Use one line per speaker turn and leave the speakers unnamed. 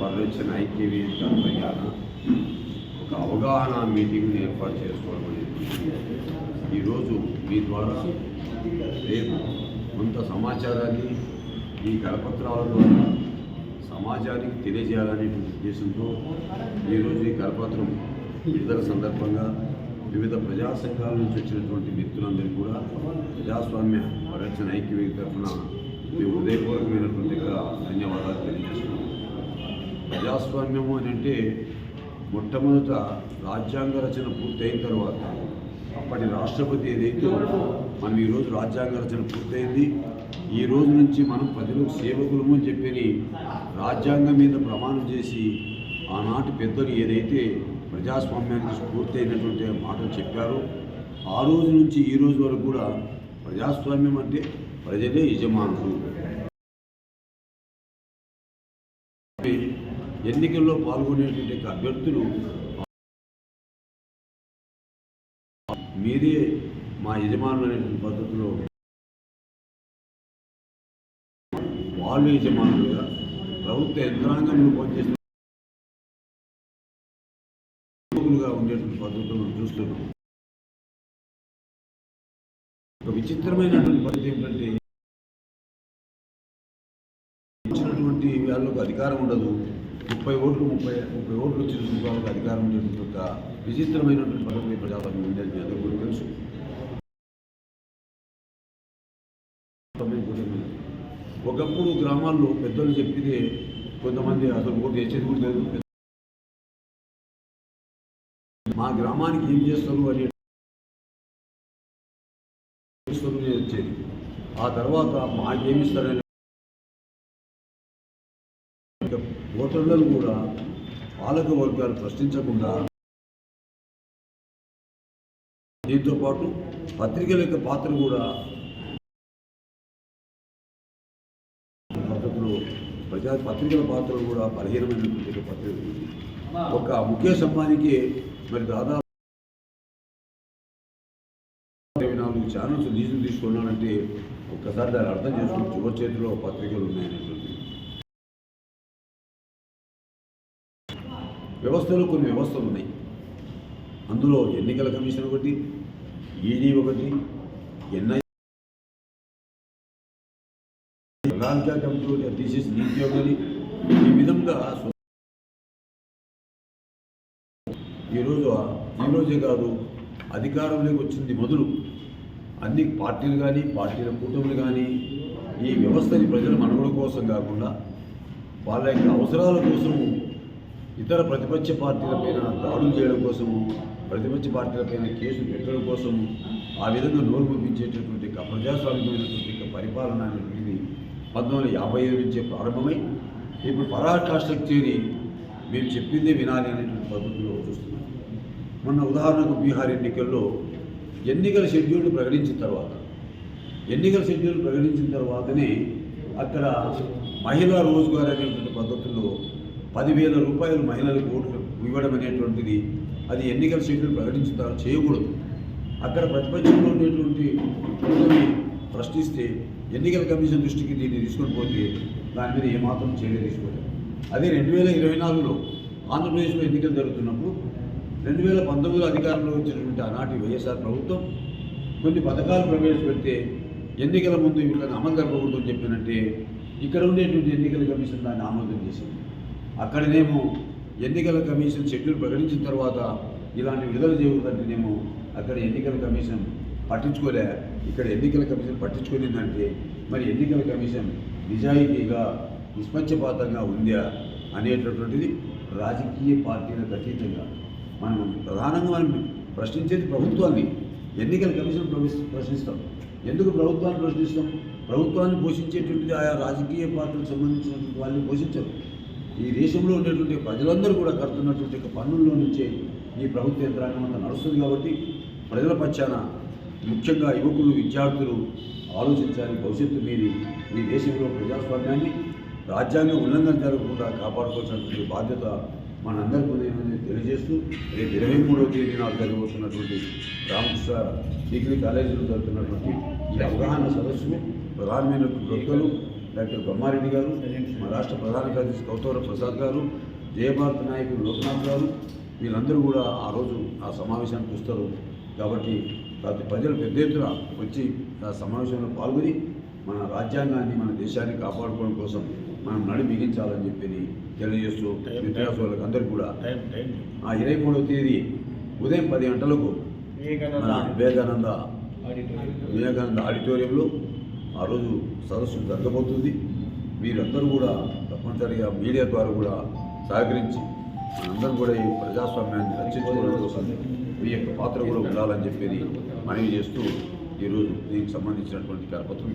పరిరక్షణ ఐక్యవేది తత్వజ్ఞాన ఒక అవగాహన మీటింగ్ని ఏర్పాటు చేసుకోవడం అనేది ఈరోజు మీ ద్వారా రేపు కొంత సమాచారాన్ని ఈ కరపత్రాల ద్వారా సమాజానికి తెలియజేయాలనే ఉద్దేశంతో ఈరోజు ఈ కరపత్రం విడుదల సందర్భంగా వివిధ ప్రజా సంఘాల నుంచి వచ్చినటువంటి మిత్రులందరూ కూడా ప్రజాస్వామ్య పరిరక్షణ ఐక్యవేది తరఫున మీ హృదయపూర్వకమైనటువంటి ధన్యవాదాలు తెలియజేస్తున్నాం ప్రజాస్వామ్యము అని అంటే మొట్టమొదట రాజ్యాంగ రచన పూర్తయిన తర్వాత అప్పటి రాష్ట్రపతి ఏదైతే మనం ఈరోజు రాజ్యాంగ రచన పూర్తయింది. ఈ రోజు నుంచి మనం ప్రజలకు సేవకులము అని చెప్పని రాజ్యాంగం మీద ప్రమాణం చేసి ఆనాటి పెద్దలు ఏదైతే ప్రజాస్వామ్యానికి స్ఫూర్తయినటువంటి మాటలు చెప్పారో ఆ రోజు నుంచి ఈ రోజు వరకు కూడా ప్రజాస్వామ్యం అంటే ప్రజలే యజమానులు. ఎన్నికల్లో పాల్గొనేటువంటి అభ్యర్థులు మీరే మా యజమానులు అనేటువంటి పద్ధతిలో వాళ్ళు యజమానులుగా ప్రభుత్వ యంత్రాంగంలో పనిచేస్తున్న ఉండేటువంటి పద్ధతులను చూస్తున్నాం. ఒక విచిత్రమైనటువంటి పద్ధతి ఏమిటంటే వచ్చినటువంటి వాళ్ళకు అధికారం ఉండదు. ముప్పై ఓట్లు ముప్పై ముప్పై ఓట్లు వచ్చిన వాళ్ళకి అధికారం ఉండేటువంటి విచిత్రమైనటువంటి పదవి ప్రజాపతి ఉండేది మీ అందరూ కూడా తెలుసు. ఒకప్పుడు గ్రామాల్లో పెద్దలు చెప్పితే కొంతమంది అసలు ఓటు వేసేది కూడా లేదు. మా గ్రామానికి ఏం చేస్తారు అని చేస్తారు వచ్చేది. ఆ తర్వాత మాకేమిస్తారని ఓటర్లను కూడా పాలక వర్గాలు ప్రశ్నించకుండా దీంతో పాటు పత్రికల యొక్క పాత్ర కూడా పద్ధతిలో ప్రజా పత్రికల పాత్ర కూడా బలహీనమైనటువంటి పత్రిక. ఒక ముఖేష్ అంబానీకి మరి దాదాపు ఇరవై నాలుగు ఛానల్స్ లీజులు తీసుకున్నానంటే ఒక్కసారి దాన్ని అర్థం చేసుకుని చివరి చేతిలో పత్రికలు ఉన్నాయనేటువంటి వ్యవస్థలు కొన్ని వ్యవస్థలు ఉన్నాయి. అందులో ఎన్నికల కమిషన్ ఒకటి ఈడీ ఒకటి ఎన్ఐ ప్రణాళిక కమిటీ ఒకటి నీతి ఒకటి. ఈ విధంగా ఈరోజు ఈరోజే కాదు అధికారంలోకి వచ్చింది మొదలు. అన్ని పార్టీలు కానీ పార్టీల కూటములు కానీ ఈ వ్యవస్థని ప్రజల మనుగడ కోసం కాకుండా వాళ్ళ యొక్క అవసరాల కోసము ఇతర ప్రతిపక్ష పార్టీలపైన దాడులు చేయడం కోసము ప్రతిపక్ష పార్టీలపైన కేసులు పెట్టడం కోసము ఆ విధంగా నోరు పంపించేటటువంటి ప్రజాస్వామికమైనటువంటి పరిపాలన అనేటువంటిది పంతొమ్మిది వందల యాభై ఏడు నుంచే ప్రారంభమై ఇప్పుడు పరాకాష్ఠకు చేరి మేము చెప్పిందే వినాలి అనేటువంటి పద్ధతిలో చూస్తున్నాం. మొన్న ఉదాహరణకు బీహార్ ఎన్నికల్లో ఎన్నికల షెడ్యూల్ ప్రకటించిన తర్వాత ఎన్నికల షెడ్యూల్ ప్రకటించిన తర్వాతనే అక్కడ మహిళా రోజుగారు అనేటువంటి పద్ధతుల్లో పదివేల రూపాయలు మహిళలకు ఓట్లు ఇవ్వడం అనేటువంటిది అది ఎన్నికల షెడ్యూల్ ప్రకటించుతారు చేయకూడదు. అక్కడ ప్రతిపక్షంలో ఉండేటువంటి కూటమి ప్రశ్నిస్తే ఎన్నికల కమిషన్ దృష్టికి దీన్ని తీసుకొని పోతే దాని మీద ఏమాత్రం చర్య తీసుకోలేదు. అదే రెండు వేల ఇరవై నాలుగులో ఆంధ్రప్రదేశ్లో ఎన్నికలు జరుగుతున్నప్పుడు రెండు వేల పంతొమ్మిదిలో అధికారంలో వచ్చినటువంటి ఆనాటి వైఎస్ఆర్ ప్రభుత్వం కొన్ని పథకాలు ప్రవేశపెడితే ఎన్నికల ముందు వీళ్ళని అమలు జరపకూడదు అని చెప్పినంటే ఇక్కడ ఉండేటువంటి ఎన్నికల కమిషన్ దాన్ని ఆమోదం చేసింది. అక్కడనేమో ఎన్నికల కమిషన్ షెడ్యూల్ ప్రకటించిన తర్వాత ఇలాంటి విడుదల చేయకూడదంటేనేమో అక్కడ ఎన్నికల కమిషన్ పట్టించుకోలే. ఇక్కడ ఎన్నికల కమిషన్ పట్టించుకోలేదంటే మరి ఎన్నికల కమిషన్ నిజాయితీగా నిష్పక్షపాతంగా ఉందా అనేటటువంటిది రాజకీయ పార్టీలకు అతీతంగా మనం ప్రధానంగా మనం ప్రశ్నించేది ప్రభుత్వాన్ని. ఎన్నికల కమిషన్ ప్రశ్నిస్తాం. ఎందుకు ప్రభుత్వాన్ని ప్రశ్నిస్తాం? ప్రభుత్వాన్ని పోషించేటువంటిది ఆయా రాజకీయ పార్టీలకు సంబంధించినటువంటి వాళ్ళని పోషించరు. ఈ దేశంలో ఉండేటువంటి ప్రజలందరూ కూడా కడుతున్నటువంటి పన్నుల్లో నుంచే ఈ ప్రభుత్వ యంత్రాంగం అంతా నడుస్తుంది కాబట్టి ప్రజల పక్షాన ముఖ్యంగా యువకులు విద్యార్థులు ఆలోచించాలి భవిష్యత్తు మీది ఈ దేశంలో ప్రజాస్వామ్యాన్ని రాజ్యాంగ ఉల్లంఘన జరగకుండా కాపాడుకోవాల్సినటువంటి బాధ్యత మనందరికీ ఉందని తెలియజేస్తూ రేపు ఇరవై మూడవ తేదీ నాడు జరగబోతున్నటువంటి రామకృష్ణ డిగ్రీ కాలేజీలో జరుగుతున్నటువంటి ఈ అవగాహన సదస్సుకు ప్రధానమైనటువంటి వృత్తులు డాక్టర్ బ్రహ్మారెడ్డి గారు మా రాష్ట్ర ప్రధాన కార్యదర్శి గౌతవర ప్రసాద్ గారు జయభారత నాయకులు లోక్నాథ్ గారు వీళ్ళందరూ కూడా ఆ రోజు ఆ సమావేశానికి వస్తారు. కాబట్టి ప్రతి ప్రజలు పెద్ద ఎత్తున వచ్చి ఆ సమావేశంలో పాల్గొని మన రాజ్యాంగాన్ని మన దేశాన్ని కాపాడుకోవడం కోసం మనం నడి బిగించాలని చెప్పి తెలియజేస్తూ విద్యార్థి వాళ్ళకి అందరికీ కూడా ఆ ఇరవై మూడవ తేదీ ఉదయం పది గంటలకు వివేకానంద వివేకానంద ఆడిటోరియంలో ఆ రోజు సదస్సు జరగబోతుంది. మీరందరూ కూడా తప్పనిసరిగా మీడియా ద్వారా కూడా సహకరించి మనందరం కూడా ఈ ప్రజాస్వామ్యాన్ని రక్షించుకోవడం కోసం మీ యొక్క పాత్ర కూడా ఉండాలని చెప్పేది మనవి చేస్తూ ఈరోజు దీనికి సంబంధించినటువంటి కరపత్రం